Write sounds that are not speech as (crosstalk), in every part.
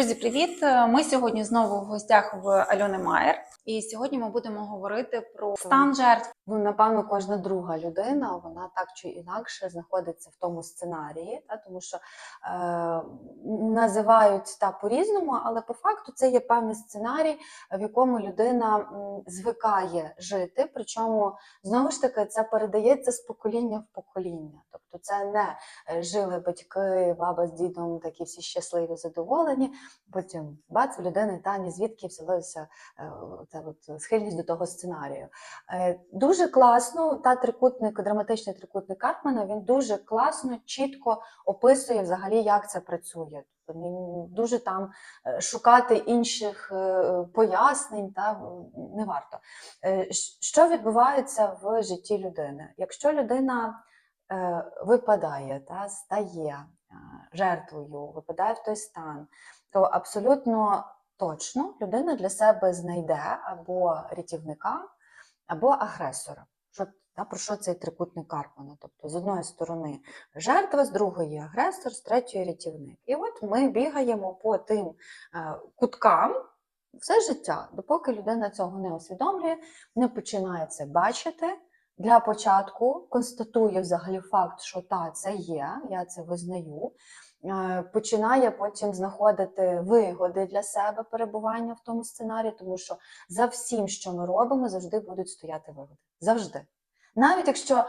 Друзі, привіт! Ми сьогодні знову в гостях в Альони Майер, і сьогодні ми будемо говорити про стан жертв. Ну, напевно, кожна друга людина, вона так чи інакше знаходиться в тому сценарії, та, тому що е, називають та по-різному, але по факту це є певний сценарій, в якому людина звикає жити. Причому знову ж таки це передається з покоління в покоління. Тобто, це не е, жили батьки, баба з дідом, такі всі щасливі, задоволені. Потім бац, в людини та ні звідки взялася е, от схильність до того сценарію. Е, Дуже класно, та трикутник, драматичний трикутник Карпмана, він дуже класно, чітко описує взагалі, як це працює. Дуже там е, шукати інших е, пояснень та не варто. Що відбувається в житті людини? Якщо людина випадає та стає жертвою, випадає в той стан, то абсолютно точно людина для себе знайде або рятівника, або агресора. Що, та, про що цей трикутник Карпмана? Тобто, з одної сторони жертва, з другої агресор, з третьої рятівник. І от ми бігаємо по тим е, куткам все життя, допоки людина цього не усвідомлює, не починає це бачити. Для початку констатує взагалі факт, що та це є, я це визнаю. Е, Починає потім знаходити вигоди для себе перебування в тому сценарії, тому що за всім, що ми робимо, завжди будуть стояти вигоди. Завжди. Навіть якщо е,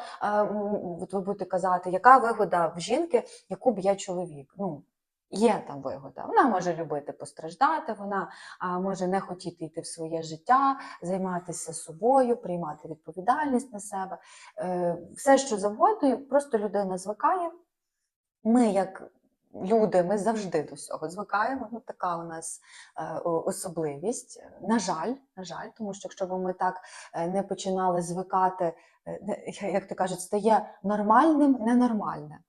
от ви будете казати, яка вигода в жінки, яку б я чоловік. Ну, є там вигода. Вона може любити постраждати, вона а, може не хотіти йти в своє життя, займатися собою, приймати відповідальність на себе. Е, все, що завгодно, просто людина звикає. Ми, як люди, ми завжди до всього звикаємо. Ну, така у нас е, особливість. На жаль, на жаль, тому що якщо б ми так е, не починали звикати, е, як то кажуть, стає нормальним ненормальне,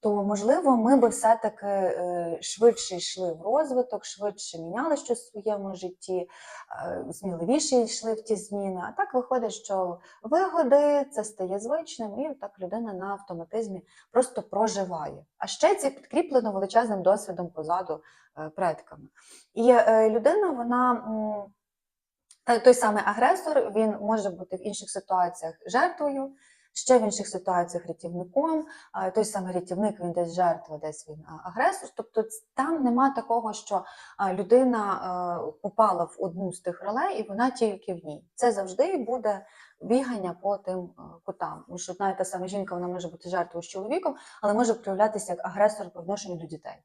то можливо ми би все-таки е, швидше йшли в розвиток, швидше міняли щось в своєму житті, е, сміливіше йшли в ті зміни. А так виходить, що вигоди це стає звичним, і так людина на автоматизмі просто проживає. А ще це підкріплено величезним досвідом позаду е, предками. І людина, вона. та- той самий агресор, він може бути в інших ситуаціях жертвою, ще в інших ситуаціях рятівником. Той самий рятівник, він десь жертва, десь він агресор. Тобто там нема такого, що людина попала в одну з тих ролей, і вона тільки в ній. Це завжди буде бігання по тим кутам. Тому що навіть та сама жінка вона може бути жертвою з чоловіком, але може проявлятися як агресор по відношенню до дітей.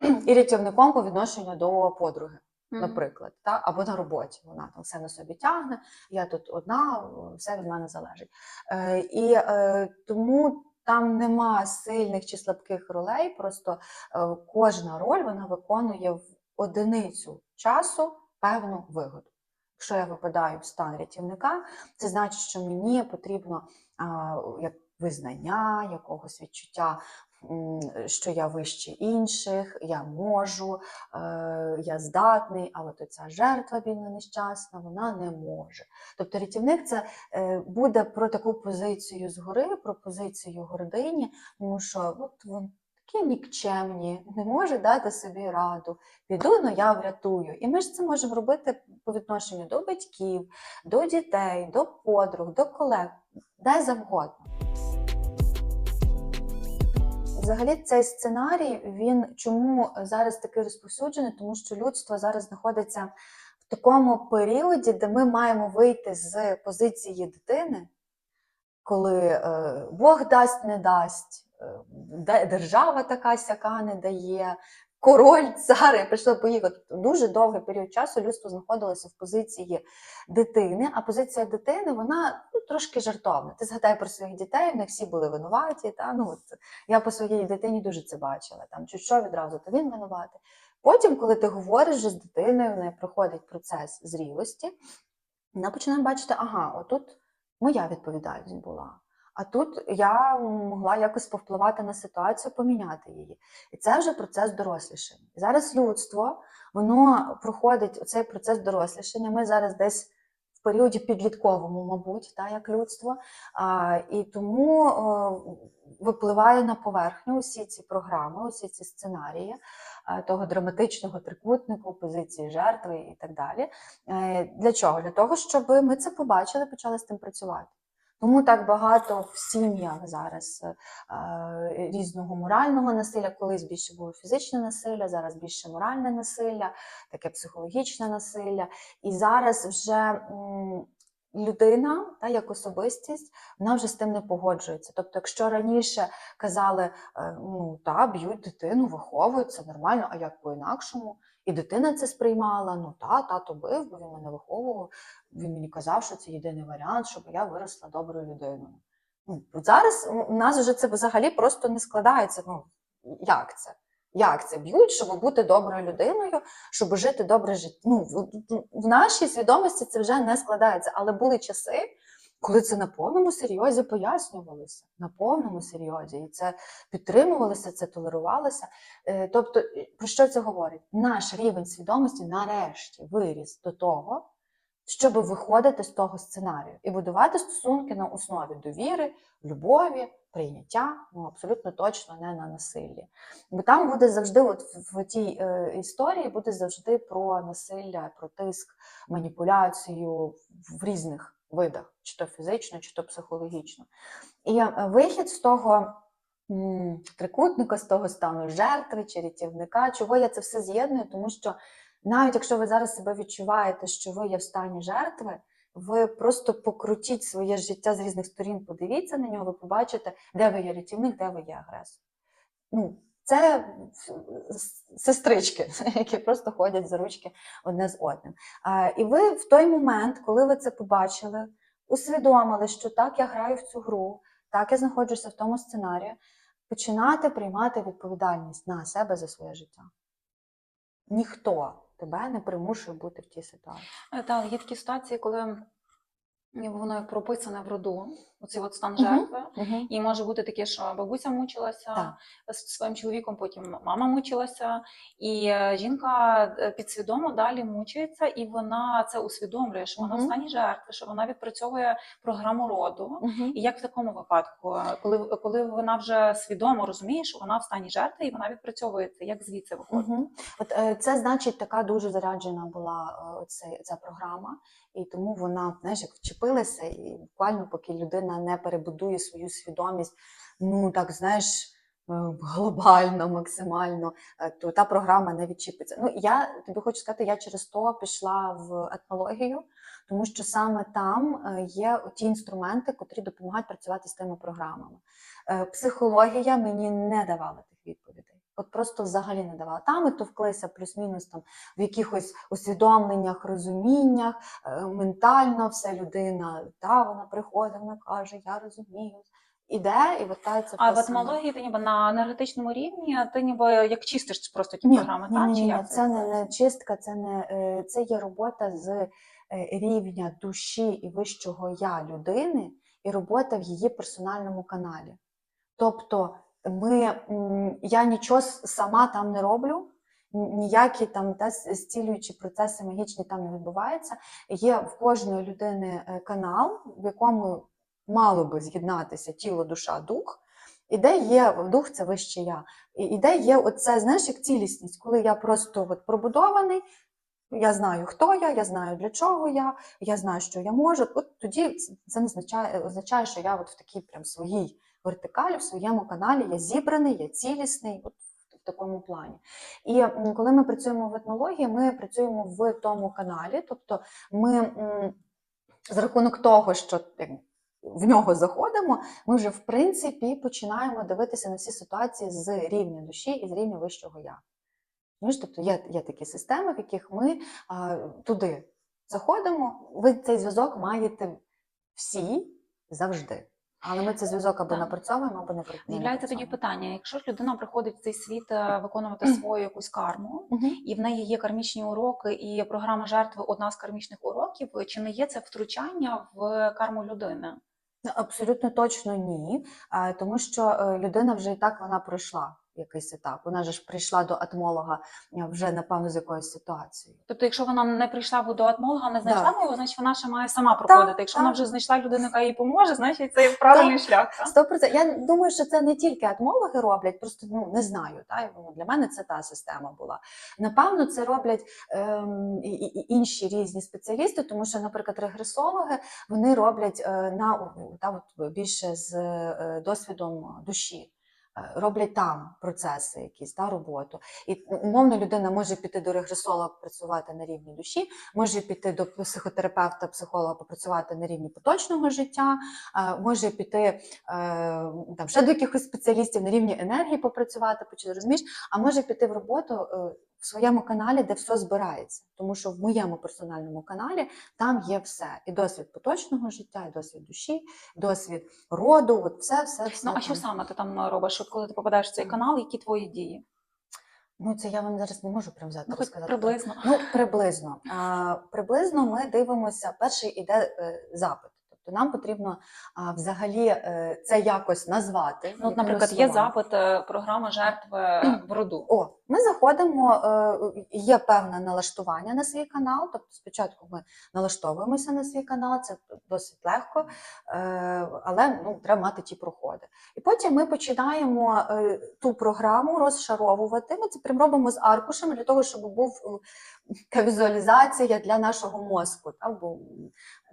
(clears throat) І рятівником по відношенню до подруги наприклад, та? або на роботі. Вона там все на собі тягне, я тут одна, все від мене залежить. Е, і е, тому там нема сильних чи слабких ролей, просто е, кожна роль вона виконує в одиницю часу певну вигоду. Якщо я випадаю в стан рятівника, це значить, що мені потрібно а, як визнання, якогось відчуття, що я вище інших, я можу, е, я здатний, а от ця жертва бідна нещасна, вона не може. Тобто рятівник це е, буде про таку позицію згори, про позицію гордині, тому що от він такі нікчемні, не може дати собі раду. Піду, ну я врятую. І ми ж це можемо робити по відношенню до батьків, до дітей, до подруг, до колег, де завгодно. Взагалі, цей сценарій він чому зараз такий розповсюджений? Тому що людство зараз знаходиться в такому періоді, де ми маємо вийти з позиції дитини, коли е, Бог дасть, не дасть, е, держава така сяка не дає. Король, цар, я прийшла поїхати. Дуже довгий період часу людство знаходилося в позиції дитини, а позиція дитини вона ну, трошки жартовна. Ти згадай про своїх дітей, в них всі були винуваті. Та? Ну, от, я по своїй дитині дуже це бачила. Там чи що відразу, то він винуватий. Потім, коли ти говориш вже з дитиною, в неї проходить процес зрілості, вона починає бачити, ага, отут моя відповідальність була. А тут я могла якось повпливати на ситуацію, поміняти її. І це вже процес дорослішання. І зараз людство, воно проходить цей процес дорослішання. Ми зараз десь в періоді підлітковому, мабуть, та, як людство. А, і тому випливає на поверхню усі ці програми, усі ці сценарії е, того драматичного трикутнику, позиції жертви і так далі. Е, Для чого? Для того, щоб ми це побачили, почали з тим працювати. Тому так багато в сім'ях зараз е, різного морального насилля. Колись більше було фізичне насилля, зараз більше моральне насилля, таке психологічне насилля. І зараз вже людина, та, як особистість, вона вже з тим не погоджується. Тобто, якщо раніше казали, е, ну та б'ють дитину, виховують, це нормально, а як по-інакшому? І дитина це сприймала, ну та, тато бив, бо він мене виховував. Він мені казав, що це єдиний варіант, щоб я виросла доброю людиною. Ну, зараз у нас вже це взагалі просто не складається. Ну, як це? Як це б'ють, щоб бути доброю людиною, щоб жити добре життя? Ну, в, нашій свідомості це вже не складається. Але були часи, коли це на повному серйозі пояснювалося. На повному серйозі. І це підтримувалося, це толерувалося. Е, Тобто, про що це говорить? Наш рівень свідомості нарешті виріс до того, щоб виходити з того сценарію і будувати стосунки на основі довіри, любові, прийняття, ну абсолютно точно не на насиллі. Бо там буде завжди, от в, тій е, історії буде завжди про насилля, про тиск, маніпуляцію в різних видах, чи то фізично, чи то психологічно. І е, вихід з того. Трикутника з того стану жертви чи рятівника. Чого я це все з'єдную? Тому що навіть якщо ви зараз себе відчуваєте, що ви є в стані жертви, ви просто покрутіть своє життя з різних сторін, подивіться на нього, ви побачите, де ви є рятівник, де ви є агресор. Ну, це сестрички, (laughs) які просто ходять за ручки одне з одним. І ви в той момент, коли ви це побачили, усвідомили, що так я граю в цю гру, так я знаходжуся в тому сценарії, починати приймати відповідальність на себе за своє життя. Ніхто тебе не примушує бути в тій ситуації. Так, Та, є такі ситуації, коли воно як прописане в роду, оцей от стан жертви. І може бути таке, що бабуся мучилася з своїм чоловіком, потім мама мучилася, і е, жінка е, підсвідомо далі мучається, і вона це усвідомлює, що вона в стані жертви, що вона відпрацьовує програму роду. Мгм. І як в такому випадку, е, коли, коли вона вже свідомо розуміє, що вона в стані жертви і вона відпрацьовується, як звідси виходить? Мгм. От е, це значить, така дуже заряджена була оце- ця програма, і тому вона знаєш, як вчепилася, і буквально поки людина не перебудує свою свідомість, ну так знаєш. е, Глобально, максимально, е, то та програма не відчіпиться. Ну я тобі хочу сказати, я через то пішла в етнологію, тому що саме там е, є ті інструменти, котрі допомагають працювати з тими програмами. Психологія мені не давала тих відповідей. От просто взагалі не давала. Там і товклися плюс-мінус там в якихось усвідомленнях, розуміннях, е, ментально все людина, та вона приходить, вона каже, я розумію. Іде і вертається в А в саме. ти ніби на енергетичному рівні, ти ніби як чистиш просто ті Ні, програми, ні, так? ні, Чи ні, як це не, не чистка, це не е, це є робота з е, рівня душі і вищого я людини, і робота в її персональному каналі. Тобто, ми, я нічого сама там не роблю, ніякі там та, с- зцілюючі процеси магічні там не відбуваються. Є в кожної людини е, канал, в якому мало би з'єднатися тіло, душа, дух. І де є дух, це вище я. І, де є оце, знаєш, як цілісність, коли я просто от пробудований, я знаю, хто я, я знаю, для чого я, я знаю, що я можу. От тоді це- означає, означає, що я от в такій прям своїй вертикалі, в своєму каналі я зібраний, я цілісний. В такому плані. І коли ми працюємо в етнології, ми працюємо в тому каналі, тобто ми за рахунок того, що в нього заходимо, ми вже в принципі починаємо дивитися на всі ситуації з рівня душі і з рівня вищого я. Тобто є, є такі системи, в яких ми а, туди заходимо. Ви цей зв'язок маєте всі завжди. Але ми це зв'язок або напрацьовуємо, або не З'являється тоді питання: якщо ж людина приходить в цей світ е, виконувати свою якусь карму, і в неї є кармічні уроки, і програма жертви одна з кармічних уроків, чи не є це втручання в карму людини? Ну, Абсолютно точно ні, тому що е, людина вже і так вона пройшла якийсь етап. Вона же ж прийшла до атмолога е, вже напевно з якоюсь ситуацією. Тобто, якщо вона не прийшла до атмолога, не знайшла Да. його, значить вона ще має сама проходити. Якщо вона вже знайшла людину, яка їй поможе, значить це правильний шлях. Сто. Я думаю, що це не тільки атмологи роблять, просто ну не знаю. Та ну, для мене це та система була. Напевно, це роблять ем, і, і- і інші різні спеціалісти, тому що, наприклад, регресологи вони роблять е, на та, от, більше з е, досвідом душі. Е, Роблять там процеси, якісь та роботу, і умовно людина може піти до регресолога працювати на рівні душі, може піти до психотерапевта, психолога попрацювати на рівні поточного життя, е, може піти е, там ще до якихось спеціалістів на рівні енергії попрацювати, розумієш, а може піти в роботу е, в своєму каналі, де все збирається. Тому що в моєму персональному каналі там є все: і досвід поточного життя, і досвід душі, досвід роду, от все, все, все. Ну а що саме ти там робиш? От коли ти попадаєш в цей канал, які твої дії? Ну це я вам зараз не можу прям взяти Ну, розказати. приблизно. Ну, приблизно. А, приблизно ми дивимося, перший іде е, запит. Тобто нам потрібно а, взагалі е, це якось назвати. Ну, от, наприклад, є запит е, програма жертви в роду. О, ми заходимо, е, є певне налаштування на свій канал. Тобто, спочатку ми налаштовуємося на свій канал, це досить легко, е, але ну, треба мати ті проходи. І потім ми починаємо е, ту програму розшаровувати. Ми це прям робимо з аркушем для того, щоб був візуалізація для нашого мозку. Так? Бо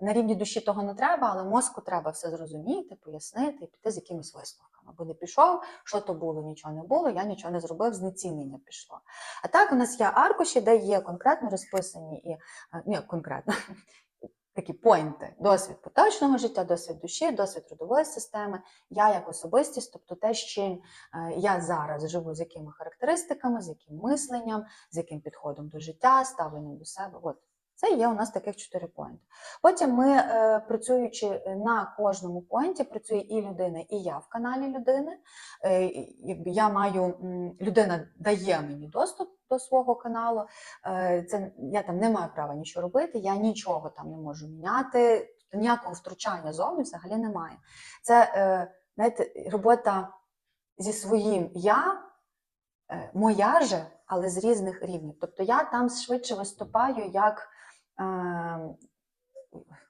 на рівні душі того не треба, але мозку треба все зрозуміти, пояснити і піти з якимись висновками. Бо не пішов, що то було, нічого не було, я нічого не зробив, знецінення пішло. А так у нас є аркуші, де є конкретно розписані і е, ні, конкретно. (laughs) Такі поінти: досвід поточного життя, досвід душі, досвід родової системи, я як особистість, тобто те, з чим е, я зараз живу, з якими характеристиками, з яким мисленням, з яким підходом до життя, ставленням до себе. От це є у нас таких чотири поінти. Потім ми, е, працюючи на кожному поінті, працює і людина, і я в каналі людини. Е, я маю людина дає мені доступ до свого каналу. Е, Це я там не маю права нічого робити, я нічого там не можу міняти, ніякого втручання зовні взагалі немає. Це знаєте, робота зі своїм я, моя же, але з різних рівнів. Тобто я там швидше виступаю як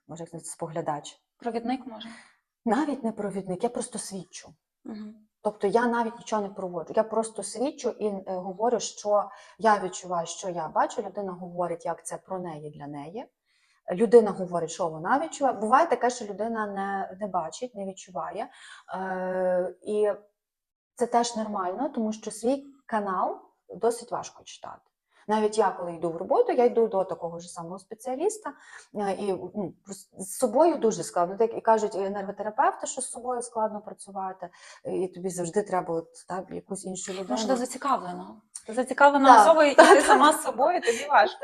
може, як споглядач. Провідник може. Навіть не провідник, я просто свідчу. Угу. Тобто я навіть нічого не проводжу. Я просто свідчу і е, говорю, що я відчуваю, що я бачу. Людина говорить, як це про неї для неї. Людина говорить, що вона відчуває. Буває таке, що людина не, не бачить, не відчуває. Е, і це теж нормально, тому що свій канал досить важко читати. Навіть я, коли йду в роботу, я йду до такого ж самого спеціаліста, е, і ну, з собою дуже складно. Так і кажуть енерготерапевти, що з собою складно працювати, і тобі завжди треба от, так, якусь іншу людину. Що ти зацікавлена. Особа, і ти сама з собою, тобі важко.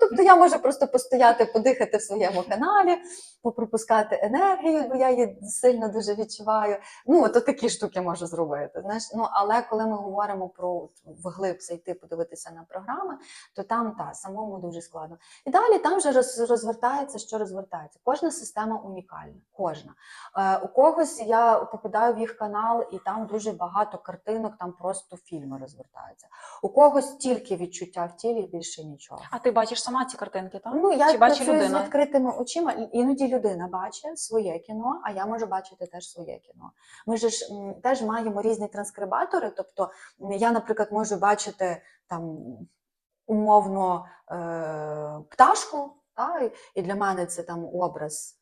Тобто я можу просто постояти, подихати в своєму каналі, попропускати енергію, бо я її сильно дуже відчуваю. Ну, от такі штуки можу зробити. Знаєш? Ну, але коли ми говоримо про вглиб зайти, подивитися на програми, то там та самому дуже складно. І далі там вже роз, розвертається, що розвертається. Кожна система унікальна. Кожна. Е, у когось я попадаю в їх канал, і там дуже багато картинок, там просто фільми розвертаються. У когось тільки відчуття в тілі, більше нічого. А ти бачиш сама ці картинки, так? Ну, я Чи бачить людина? з відкритими очима. Іноді людина бачить своє кіно, а я можу бачити теж своє кіно. Ми ж теж маємо різні транскрибатори. Тобто, я, наприклад, можу бачити там умовно е- пташку, та, і- для мене це там образ.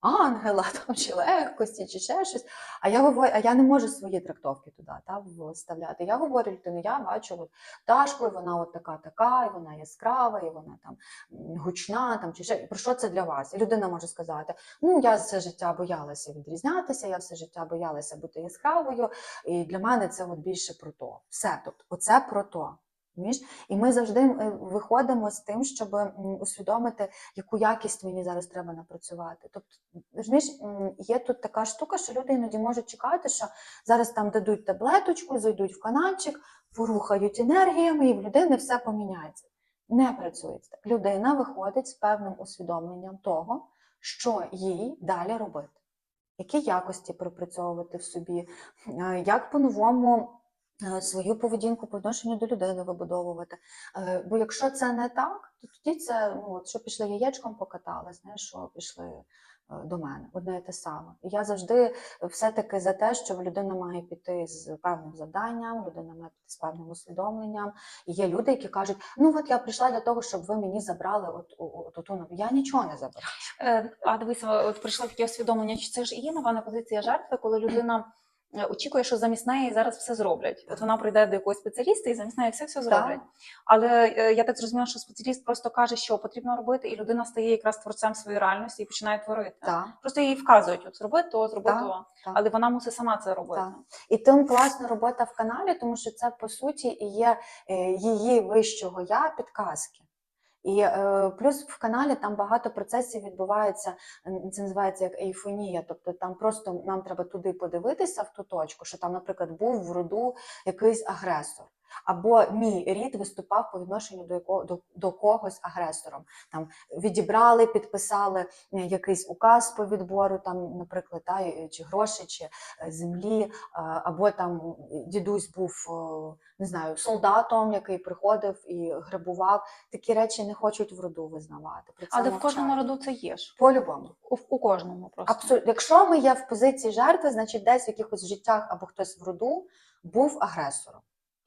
Ангела (laughs) там, чи легкості, чи ще щось. А я говорю, а я не можу свої трактовки туди та, вставляти. Я говорю людину, я бачу от, пташку, і вона от така, така, і вона яскрава, і вона там гучна, там чи ще про що це для вас? І людина може сказати: ну я все життя боялася відрізнятися, я все життя боялася бути яскравою, і для мене це от більше про то. Все, тобто, оце про то. Розумієш? І ми завжди е, виходимо з тим, щоб усвідомити, яку якість мені зараз треба напрацювати. Тобто, розумієш, є тут така штука, що люди іноді можуть чекати, що зараз там дадуть таблеточку, зайдуть в каналчик, порухають енергіями, і в людини все поміняється. Не працює так. Людина виходить з певним усвідомленням того, що їй далі робити, які якості пропрацьовувати в собі, е, як по-новому свою поведінку по відношенню до людини вибудовувати. Е, Бо якщо це не так, то тоді це ну, от, що пішли яєчком покатали, знаєш, що пішли е, до мене, одне і те саме. І я завжди все-таки за те, що людина має піти з певним завданням, людина має піти з певним усвідомленням. І є люди, які кажуть, ну от я прийшла для того, щоб ви мені забрали от, от, от, от, я нічого не забираю. Е, А дивися, от прийшло таке усвідомлення, чи це ж і є напевно позиція жертви, коли людина е, очікує, що замість неї зараз все зроблять. От вона прийде до якогось спеціаліста і замість неї все все зроблять. Але е, я так зрозуміла, що спеціаліст просто каже, що потрібно робити, і людина стає якраз творцем своєї реальності і починає творити. Так. Просто їй вказують, от зроби то, зроби Так, то. так. Але вона мусить сама це робити. Так. І тим класна робота в каналі, тому що це по суті і є е, її вищого я підказки. І е, плюс в каналі там багато процесів відбувається. Це називається як ейфонія. Тобто там просто нам треба туди подивитися в ту точку, що там, наприклад, був в роду якийсь агресор. Або мій рід виступав по відношенню до якого до, до когось агресором. Там відібрали, підписали е, якийсь указ по відбору, там, наприклад, та, е, чи грошей, чи е, землі, або там дідусь був не знаю, солдатом, який приходив і грабував. Такі речі не хочуть в роду визнавати. Це Але в кожному роду це є ж. по-любому. У, у кожному просто. Абсолютно. Якщо ми є в позиції жертви, значить десь в якихось життях або хтось в роду був агресором.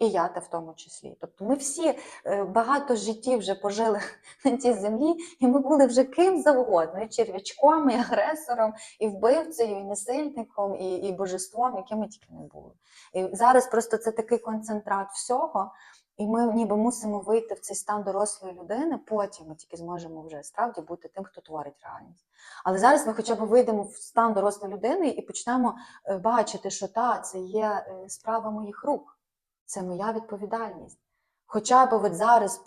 І я те в тому числі. Тобто ми всі е, багато життів вже пожили (laughs) на цій землі, і ми були вже ким завгодно, і черв'ячком, і агресором, і вбивцею, і насильником, і, і божеством, яким ми тільки не були. І зараз просто це такий концентрат всього, і ми ніби мусимо вийти в цей стан дорослої людини, потім ми тільки зможемо вже справді бути тим, хто творить реальність. Але зараз ми хоча б вийдемо в стан дорослої людини і почнемо е, бачити, що та це є е, справа моїх рук, це моя відповідальність. Хоча б от зараз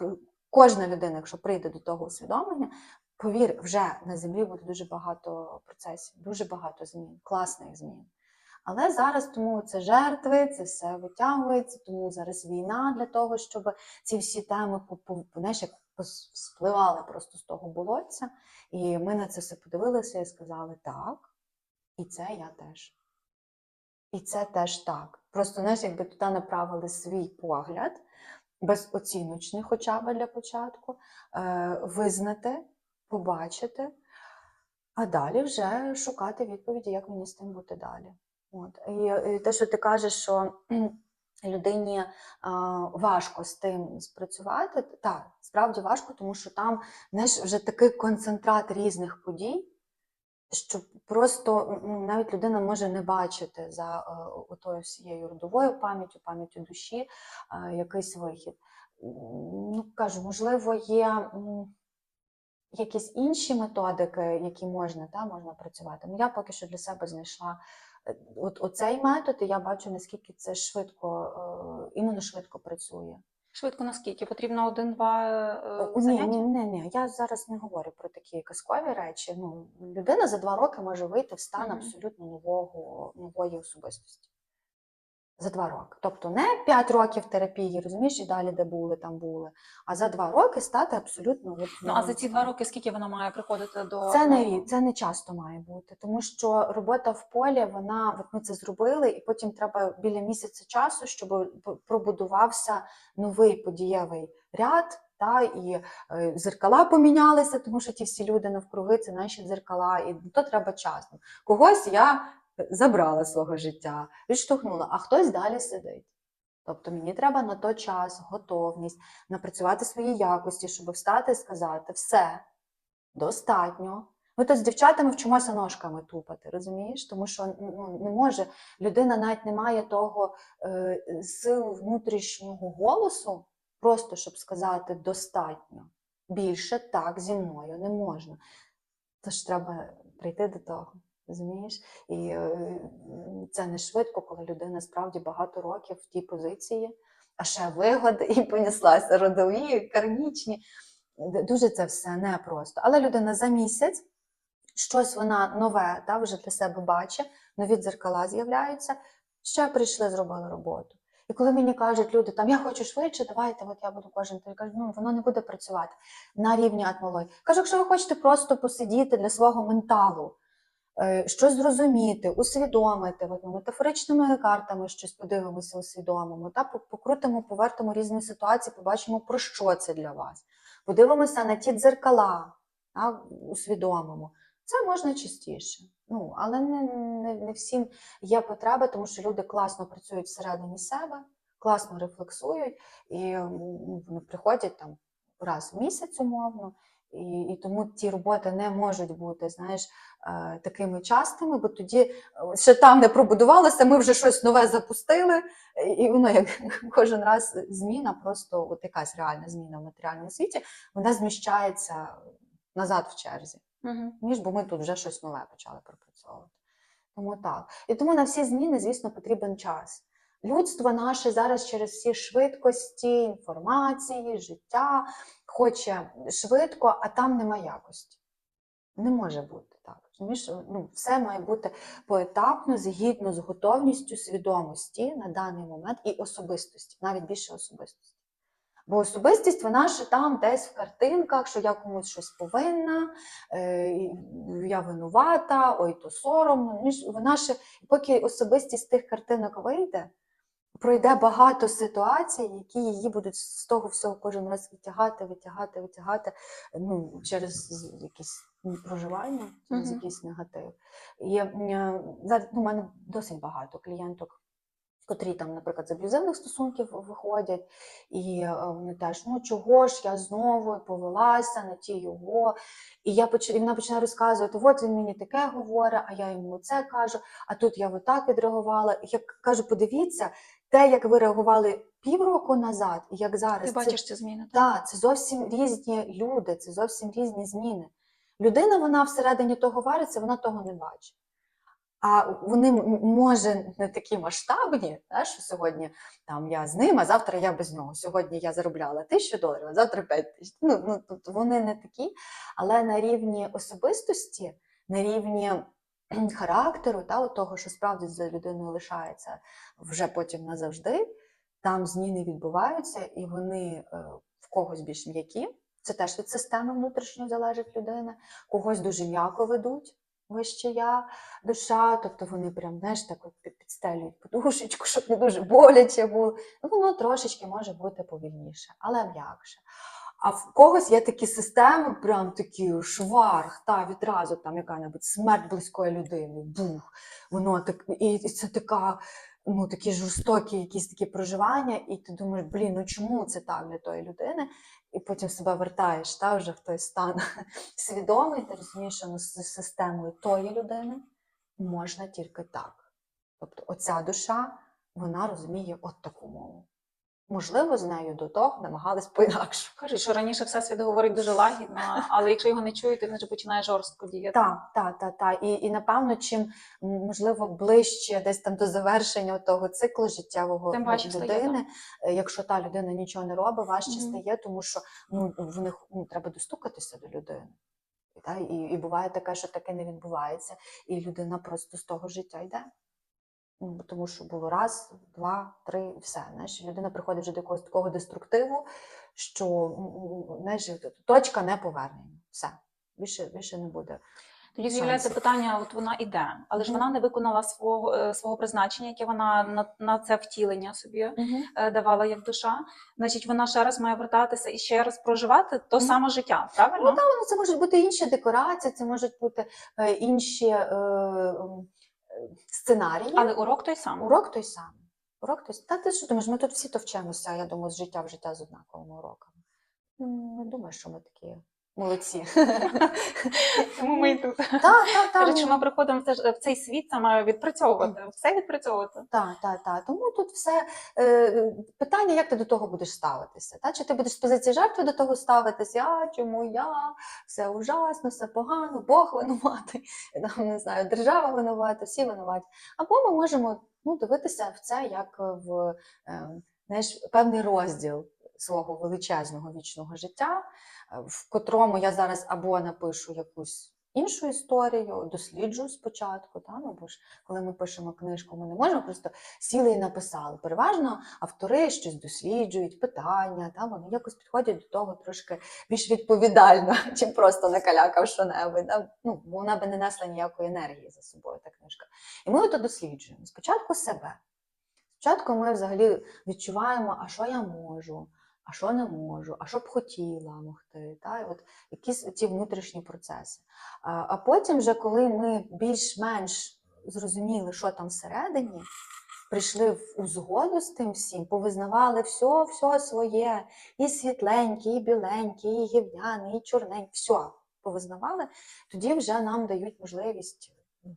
кожна людина, якщо прийде до того усвідомлення, повір, вже на землі буде дуже багато процесів, дуже багато змін, класних змін. Але зараз тому це жертви, це все витягується, тому зараз війна для того, щоб ці всі теми знаєш, як спливали просто з того болотця. І ми на це все подивилися і сказали так, і це я теж. І це теж так. Просто знаєш, якби туди направили свій погляд, безоціночний хоча б для початку, е, визнати, побачити, а далі вже шукати відповіді, як мені з тим бути далі. От. І, те, що ти кажеш, що людині а, важко з тим спрацювати, так, справді важко, тому що там знаєш, вже такий концентрат різних подій, що просто навіть людина може не бачити за е, отою всією родовою пам'яттю, пам'яттю душі якийсь вихід. Ну, кажу, можливо, є якісь інші методики, які можна, та, можна працювати. Ну, я поки що для себе знайшла е, от, оцей метод, і я бачу, наскільки це швидко, е, іменно швидко працює. Швидко наскільки? Потрібно один-два е, заняття? ні, ні, ні. Я зараз не говорю про такі казкові речі. Ну, людина за два роки може вийти в стан Мгм. абсолютно нового, нової особистості. За два роки. Тобто не п'ять років терапії, розумієш, і далі, де були, там були, а за два роки стати абсолютно. Ну а за ці два роки скільки вона має приходити до це не це не часто має бути, тому що робота в полі, вона от ми це зробили, і потім треба біля місяця часу, щоб пробудувався новий подієвий ряд. Та і е, зеркала помінялися, тому що ті всі люди навкруги це наші дзеркала, і то треба час. Когось я забрала свого життя, відштовхнула, а хтось далі сидить. Тобто мені треба на той час готовність напрацювати свої якості, щоб встати і сказати все, достатньо. Ми тут з дівчатами вчимося ножками тупати, розумієш? Тому що ну, не може, людина навіть не має того е, сил внутрішнього голосу, просто щоб сказати достатньо. Більше так зі мною не можна. Тож треба прийти до того, розумієш? І е, це не швидко, коли людина справді багато років в тій позиції, а ще вигоди і понеслася родові, кармічні. Дуже це все непросто. Але людина за місяць щось вона нове та, вже для себе бачить, нові дзеркала з'являються, ще прийшли, зробили роботу. І коли мені кажуть люди, там я хочу швидше, давайте, от я буду кожен день. Кажу, ну воно не буде працювати на рівні атмології. Кажу, якщо ви хочете просто посидіти для свого менталу, щось зрозуміти, усвідомити. От ми метафоричними картами щось подивимося, усвідомимо, та покрутимо, повертимо різні ситуації, побачимо, про що це для вас. Подивимося на ті дзеркала, та, усвідомимо. Це можна частіше. Ну, але не, не, не всім є потреба, тому що люди класно працюють всередині себе, класно рефлексують і ну, вони приходять там раз в місяць умовно. І, і тому ті роботи не можуть бути, знаєш, е, такими частими, бо тоді е, ще там не пробудувалося, ми вже щось нове запустили, і- і воно як (laughs) кожен раз зміна, просто от якась реальна зміна в матеріальному світі, вона зміщається назад в черзі Угу. ніж бо ми тут вже щось нове почали пропрацьовувати. Тому так. І тому на всі зміни, звісно, потрібен час. Людство наше зараз через всі швидкості, інформації, життя хоче швидко, а там нема якості. Не може бути так. Розумієш? Ну, все має бути поетапно, згідно з готовністю свідомості на даний момент і особистості, навіть більше особистості. Бо особистість вона ще там десь в картинках, що я комусь щось повинна, е, я винувата, ой, то соромно. Вона ще, поки особистість тих картинок вийде, пройде багато ситуацій, які її будуть з того всього кожен раз витягати, витягати, витягати ну, через якісь проживання, через якийсь негатив. І зараз ну, у мене досить багато клієнток котрі там, наприклад, з аб'юзивних стосунків виходять, і е, вони теж, ну чого ж я знову повелася на ті його. І я поч... і вона починає розказувати: от він мені таке говорить, а я йому це кажу, а тут я отак відреагувала. Я кажу: подивіться, те, як ви реагували півроку назад, і як зараз Ти це бачиш ці зміни. так? так, це зовсім різні люди, це зовсім різні зміни. Людина, вона всередині того вариться, вона того не бачить. А вони може не такі масштабні, та, що сьогодні там я з ним, а завтра я без нього. Сьогодні я заробляла тисячу доларів, а завтра п'ять тисяч. Ну, ну, тобто вони не такі, але на рівні особистості, на рівні (clears throat) характеру, та, от того, що справді за людиною лишається вже потім назавжди, там зміни відбуваються, і вони е, в когось більш м'які. Це теж від системи внутрішньої залежить людина, когось дуже м'яко ведуть. Вище я, душа, тобто вони прям знаєш, так от підстелюють подушечку, щоб не дуже боляче було. Ну, воно трошечки може бути повільніше, але м'якше. А в когось є такі системи, прям такі шварх, та відразу там яка-небудь смерть близької людини, бух. Воно так, і це така, ну такі жорстокі якісь такі проживання, і ти думаєш, блін, ну чому це так для тої людини? І потім себе вертаєш та, вже в той стан (laughs) свідомий, ти розумієш, що ну, з системою тої людини можна тільки так. Тобто оця душа, вона розуміє от таку мову. Можливо, з нею до того намагались по-інакше. Кажуть, що раніше всесвіт говорить дуже лагідно, але якщо його не чуєте, він вже починає жорстко діяти. Так, так, так, так. І, і напевно, чим можливо ближче десь там до завершення того циклу життєвого Тим важче стає, людини, е, якщо та людина нічого не робить, важче Мгм. стає, тому що ну, в них ну, треба достукатися до людини. Та, і, і буває таке, що таке не відбувається, і людина просто з того життя йде. Тому що було раз, два, три, і все. Знаєш, людина приходить вже до якогось такого деструктиву, що знаєш, точка неповернення. Все. Більше, більше не буде. Тоді з'являється питання: от вона іде, але ж Мгм. вона не виконала свого, е, свого призначення, яке вона на, на це втілення собі е, давала як душа. Значить, вона ще раз має вертатися і ще раз проживати то Мгм. саме життя, правильно? Ну, так, ну, це можуть бути інші декорації, це можуть бути е, інші е, сценарії. Але урок той самий. урок той самий. Урок той самий. Та ти що думаєш, ми тут всі то вчимося, я думаю, з життя в життя з однаковими уроками. Ну, Не думаю, що ми такі молодці. (laughs) Тому ми і тут. Так, так, Кажуть, що так. ми приходимо в цей світ саме відпрацьовувати, все відпрацьовувати. Так, так, так. Тому тут все е, питання, як ти до того будеш ставитися. Та? Чи ти будеш з позиції жертви до того ставитися, а чому я, все ужасно, все погано, Бог винуватий, не знаю, держава винувата, всі винуваті. Або ми можемо ну, дивитися в це як в е, знаєш, певний розділ свого величезного вічного життя, е, в котрому я зараз або напишу якусь іншу історію, досліджую спочатку. Та? Ну, бо ж коли ми пишемо книжку, ми не можемо просто сіли і написали. Переважно автори щось досліджують, питання, та? вони якось підходять до того трошки більш відповідально, (laughs) чим просто накалякав що-небудь. Ну, бо вона би не несла ніякої енергії за собою, та книжка. І ми ото досліджуємо. Спочатку себе. Спочатку ми взагалі відчуваємо, а що я можу, а що не можу, а що б хотіла могти. Та? От якісь ці внутрішні процеси. А, а потім, вже коли ми більш-менш зрозуміли, що там всередині, прийшли в узгоду з тим всім, повизнавали все, все своє, і світленьке, і біленьке, і гівняне, і чорненьке, все повизнавали, тоді вже нам дають можливість ну,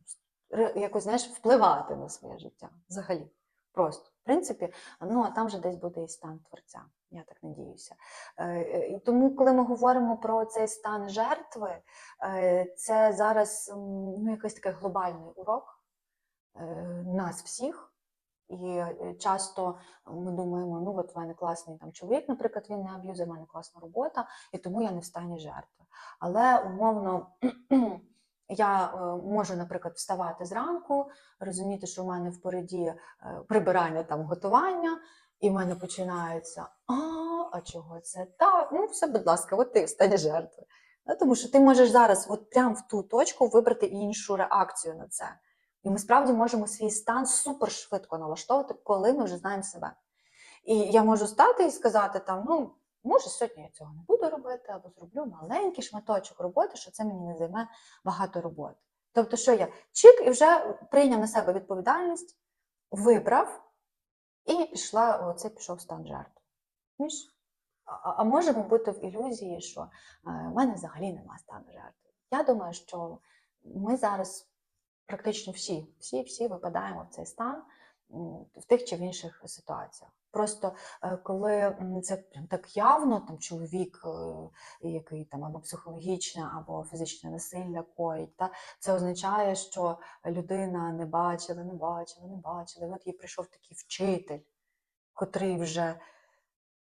якось знаєш, впливати на своє життя взагалі. Просто, в принципі, ну а там вже десь буде і стан творця. Я так надіюся. Е, е, І тому, коли ми говоримо про цей стан жертви, е, це зараз ну, якийсь такий глобальний урок нас всіх. І часто ми думаємо, ну от в мене класний там чоловік, наприклад, він не аб'юзер, в мене класна робота, і тому я не в стані жертви. Але умовно (clears throat) я е, можу, наприклад, вставати зранку, розуміти, що в мене впереді е, прибирання там готування, і в мене починається а, а чого це так? Ну, все, будь ласка, от ти в стані жертви. Ну, Тому що ти можеш зараз, от прямо в ту точку, вибрати іншу реакцію на це. І ми справді можемо свій стан супер швидко налаштовувати, коли ми вже знаємо себе. І я можу стати і сказати там, ну, може, сьогодні я цього не буду робити, або зроблю маленький шматочок роботи, що це мені не займе багато роботи. Тобто, що я чик і вже прийняв на себе відповідальність, вибрав і пішла, оце пішов стан жертви. А, а можемо бути в ілюзії, що е, в мене взагалі нема стану жертви. Я думаю, що ми зараз практично всі, всі, всі випадаємо в цей стан в тих чи в інших ситуаціях. Просто е, коли це так явно, там чоловік, е, який там або психологічне, або фізичне насилля коїть, та це означає, що людина не бачила, не бачила, не бачила. І от їй прийшов такий вчитель, котрий вже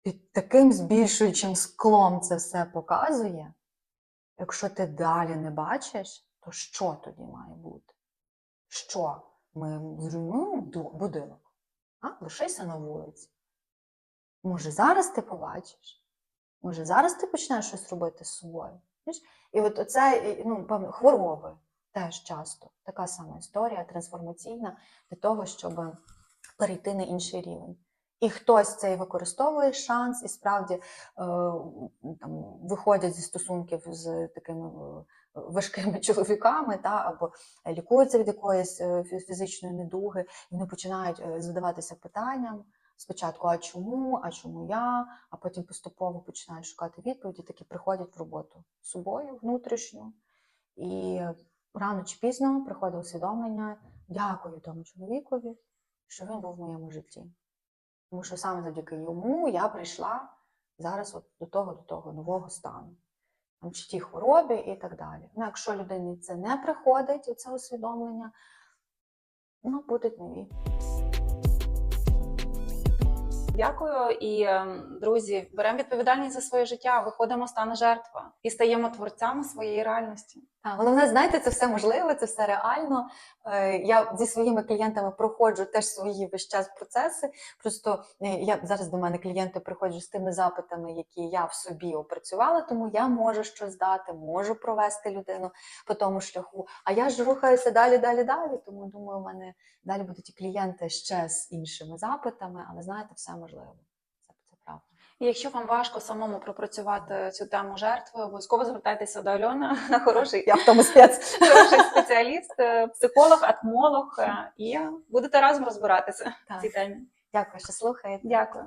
під таким збільшуючим склом це все показує. Якщо ти далі не бачиш, то що тоді має бути? Що? Ми зруйнуємо будинок, а? лишися на вулиці. Може, зараз ти побачиш? Може, зараз ти почнеш щось робити з собою? І от оце, ну, хвороби теж часто. Така сама історія трансформаційна для того, щоб перейти на інший рівень. І хтось цей використовує шанс, і справді е, там, виходять зі стосунків з такими е, важкими (laughs) чоловіками, та, або лікуються від якоїсь е, фізичної недуги, і вони починають е, задаватися питанням. Спочатку, а чому, а чому я, а потім поступово починають шукати відповіді, такі приходять в роботу з собою внутрішню. І рано чи пізно приходить усвідомлення, дякую тому чоловікові, що він був в моєму житті. Тому що саме завдяки йому я прийшла зараз от до того, до того нового стану, чи ті хворобі і так далі. Ну, якщо людині це не приходить, це усвідомлення, ну, будуть нові. Дякую і ем, друзі, беремо відповідальність за своє життя, виходимо з стану жертва і стаємо творцями своєї реальності. Головне, знаєте, це все можливо, це все реально. Е, Я зі своїми клієнтами проходжу теж свої весь час процеси. Просто е, я зараз до мене клієнти приходять з тими запитами, які я в собі опрацювала, тому я можу щось дати, можу провести людину по тому шляху. А я ж рухаюся далі, далі, далі. Тому думаю, у мене далі будуть і клієнти ще з іншими запитами, але знаєте, все можливо. І якщо вам важко самому пропрацювати цю тему жертви, обов'язково звертайтеся до Альони (laughs) на хороший, Я в тому спец. (laughs) хороший спеціаліст, е, психолог, атмолог, е, і будете разом розбиратися в цій темі. Дякую, що слухаєте. Дякую.